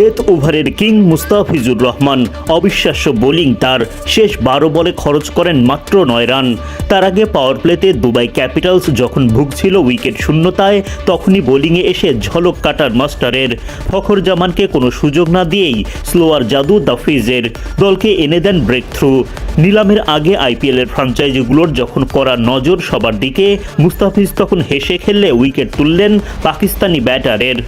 Death ওভারের king Mustafizur Rahman. অবিশ্বাস্য bowling তার শেষ বারো বলে খরচ করেন মাত্র নয় রান। তার আগে পাওয়ার প্লেতে দুবাই ক্যাপিটালস যখন ভুগছিল উইকেট শূন্যতায়, তখনই বোলিংয়ে এসে ঝলক কাটার মাস্টারের। ফখর জামানকে কোনো সুযোগ না দিয়েই স্লোয়ার জাদু দাফিজের দলকে এনে দেন ব্রেক থ্রু নিলামের আগে আইপিএলের ফ্রাঞ্চাইজিগুলোর যখন করা নজর সবার দিকে, মুস্তাফিজ তখন হেসে খেললে উইকেট তুললেন পাকিস্তানি ব্যাটারের।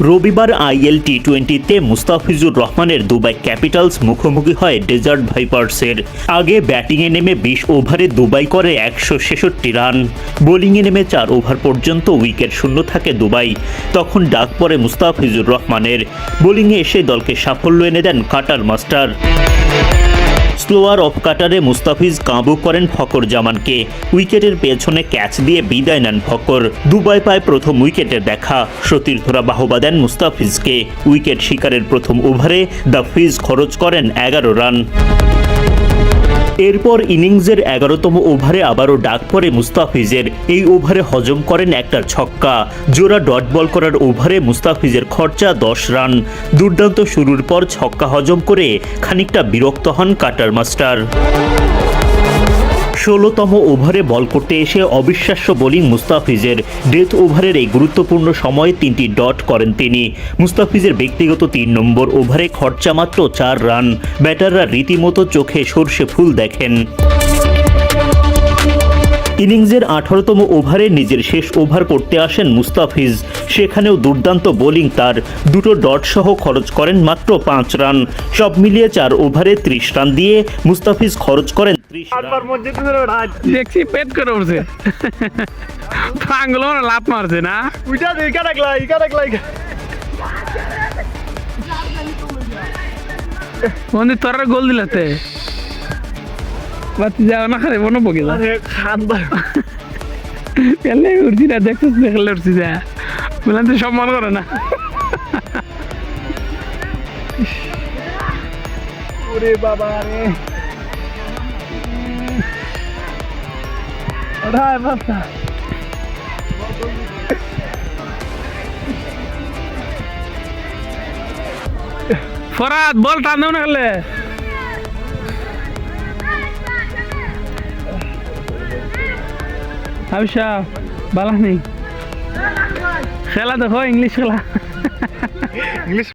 রবিবার আইএল টি টোয়েন্টিতে মুস্তাফিজুর রহমানের দুবাই ক্যাপিটালস মুখোমুখি হয় ডেজার্ট ভাইপার্সের। আগে ব্যাটিংয়ে নেমে বিশ ওভারে দুবাই করে একশো ছেষট্টি রান। বোলিংয়ে নেমে চার ওভার পর্যন্ত উইকেট শূন্য থাকে দুবাই। তখন ডাক পড়ে মুস্তাফিজুর রহমানের। বোলিংয়ে এসে দলকে সাফল্য এনে দেন কাটার মাস্টার। স্লোয়ার অফ কাটারে মুস্তাফিজ কাবু করেন ফকর জামানকে। উইকেটের পেছনে ক্যাচ দিয়ে বিদায় নেন ফকর দুবাই পায় প্রথম উইকেটের দেখা। সতীর্থরা বাহবা দেন মুস্তাফিজকে। উইকেট শিকারের প্রথম ওভারে দ্য ফিজ খরচ করেন এগারো রান। এরপর ইনিংসের এগারোতম ওভারে আবারও ডাক পড়ে মুস্তাফিজের। এই ওভারে হজম করেন একটা ছক্কা। জোড়া ডট বল করার ওভারে মুস্তাফিজের খরচা দশ রান। দুর্দান্ত শুরুর পর ছক্কা হজম করে খানিকটা বিরক্ত হন কাটার মাস্টার। ষোলোতম ওভারে বল করতে এসে অবিশ্বাস্য বোলিং মুস্তাফিজের। ডেথ ওভারের এই গুরুত্বপূর্ণ সময়ে তিনটি ডট করেন তিনি। মুস্তাফিজের ব্যক্তিগত তিন নম্বর ওভারে খরচা মাত্র চার রান। ব্যাটাররা রীতিমতো চোখে সর্ষে ফুল দেখেন। ইনিংসের আঠারোতম ওভারে নিজের শেষ ওভার করতে আসেন মুস্তাফিজ। সেখানেও দুর্দান্ত বোলিং তার। দুটো ডট সহ খরচ করেন মাত্র পাঁচ রান। সব মিলিয়ে চার ওভারে ত্রিশ রান দিয়ে মুস্তাফিজ খরচ করেন দেখছি পেট করে উঠছে। পাঙ্গলো লাভ মারছে না? উইটা দে ইকা রাখলা ইকা রাখলা মন্দি তোরা গোল দিলাতে উঠছি না দেখছিস দেখলে উঠছি যা। বললাম তো সম্মান করে না। ওরে বাবা রে। বাচ্চা ফরাত বল টান দেও না খেলে। আবিষা বালা নেই। খেলা দেখো, ইংলিশ খেলা। ইংলিশ